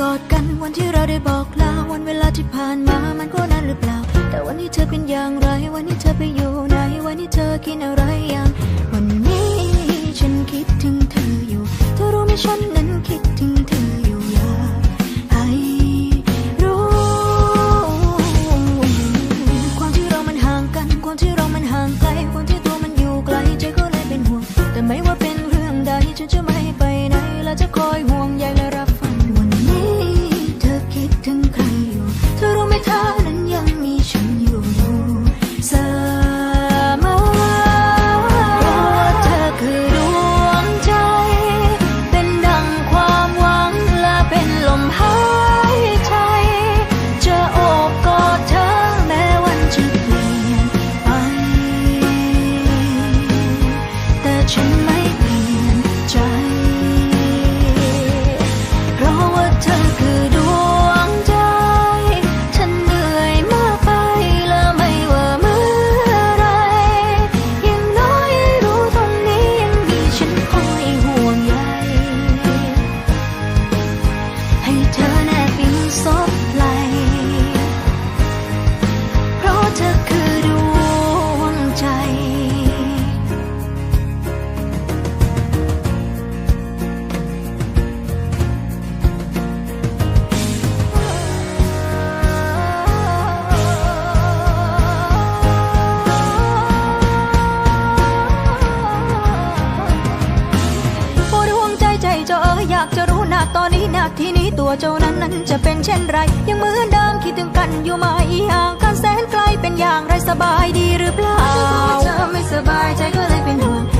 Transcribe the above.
กอดกันวันที่เราได้บอกลาวันเวลาที่ผ่านมามันก็นานหรือเปล่า แต่วันนี้เธอเป็นอย่างไร วันนี้เธอไปอยู่ไหนวันนี้เธอกินอะไร ตัวเจ้านั้นนั้นจะเป็นเช่นไร ยังเหมือนเดิมคิดถึงกันอยู่ไหมห่างกันแสนไกลเป็นอย่างไรสบายดีหรือเปล่าเธอไม่สบายใจก็เลยเป็นห่วงคงมีแค่เธอสักคนเดียวที่ฉันยังเป็นห่วง